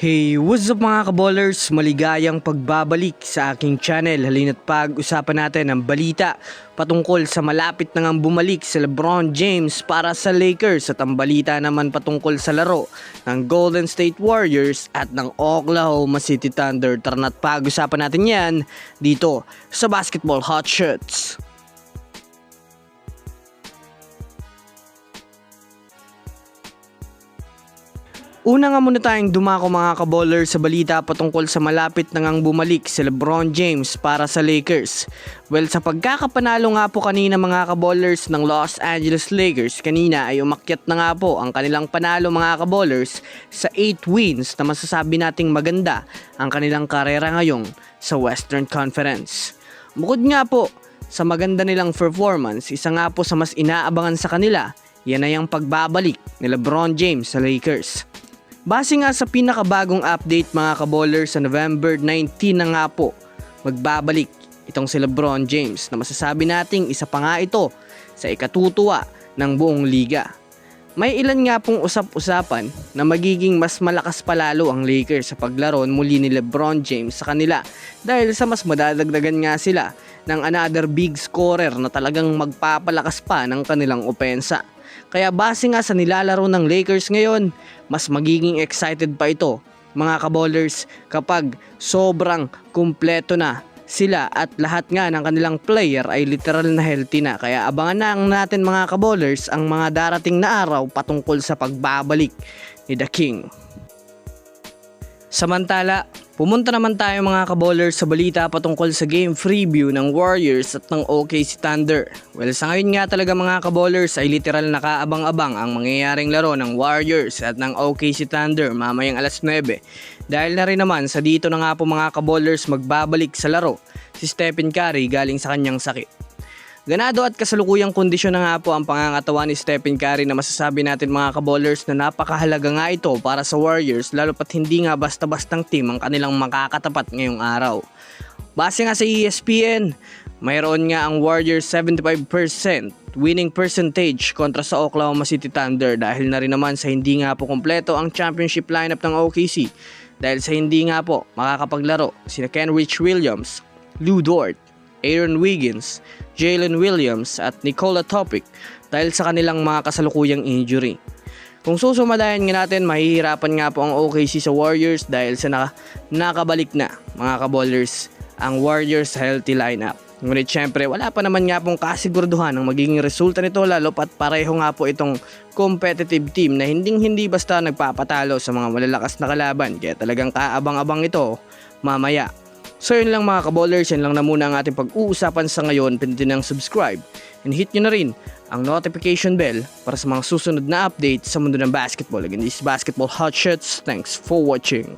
Hey, what's up mga kaballers? Maligayang pagbabalik sa aking channel. Halina't pag-usapan natin ang balita patungkol sa malapit na ngang bumalik si Lebron James para sa Lakers at ang balita naman patungkol sa laro ng Golden State Warriors at ng Oklahoma City Thunder. Tara na't pag-usapan natin yan dito sa Basketball Hot Shots. Una nga muna tayong dumako mga kaballer sa balita patungkol sa malapit na ngang bumalik si Lebron James para sa Lakers. Well, sa pagkakapanalo nga po kanina mga kaballers ng Los Angeles Lakers, kanina ay umakyat na nga po ang kanilang panalo mga kaballers sa 8 wins na masasabi nating maganda ang kanilang karera ngayon sa Western Conference. Bukod nga po sa maganda nilang performance, isa nga po sa mas inaabangan sa kanila, yan ay ang pagbabalik ni Lebron James sa Lakers. Base nga sa pinakabagong update mga kaboller sa November 19 na nga po, magbabalik itong si Lebron James na masasabi nating isa pa nga ito sa ikatutuwa ng buong liga. May ilan nga pong usap-usapan na magiging mas malakas palalo ang Lakers sa paglaro muli ni Lebron James sa kanila dahil sa mas madadagdagan nga sila ng another big scorer na talagang magpapalakas pa ng kanilang opensa. Kaya base nga sa nilalaro ng Lakers ngayon, mas magiging excited pa ito mga kaballers kapag sobrang kumpleto na sila at lahat nga ng kanilang player ay literal na healthy na. Kaya abangan na natin mga kaballers ang mga darating na araw patungkol sa pagbabalik ni The King. Samantala, pumunta naman tayo mga kaballers sa balita patungkol sa game preview ng Warriors at ng OKC Thunder. Well, sa ngayon nga talaga mga kaballers ay literal nakaabang-abang ang mangyayaring laro ng Warriors at ng OKC Thunder mamayang alas 9. Dahil na rin naman sa dito na nga po mga kaballers magbabalik sa laro si Stephen Curry galing sa kanyang sakit. Ganado at kasalukuyang kondisyon na nga po ang pangangatawan ni Stephen Curry na masasabi natin mga kaballers na napakahalaga nga ito para sa Warriors lalo pat hindi nga basta-bastang team ang kanilang makakatapat ngayong araw. Base nga sa ESPN, mayroon nga ang Warriors 75% winning percentage kontra sa Oklahoma City Thunder dahil na rin naman sa hindi nga po kompleto ang championship lineup ng OKC dahil sa hindi nga po makakapaglaro sina Kenrich Williams, Lou Dort, Aaron Wiggins, Jalen Williams at Nicola Topic dahil sa kanilang mga kasalukuyang injury. Kung susumadayan nga natin, mahihirapan nga po ang OKC sa Warriors dahil sa naka, nakabalik na mga kaballers ang Warriors healthy lineup. Ngunit syempre, wala pa naman nga pong kasiguraduhan ang magiging resulta nito lalo pat pareho nga po itong competitive team na hinding hindi basta nagpapatalo sa mga malalakas na kalaban kaya talagang kaabang-abang ito mamaya. So yun lang mga kaballers, yun lang na muna ang ating pag-uusapan sa ngayon. Pindutin ang subscribe and hit nyo na rin ang notification bell para sa mga susunod na update sa mundo ng basketball. Again, this is Basketball Hot Shots. Thanks for watching.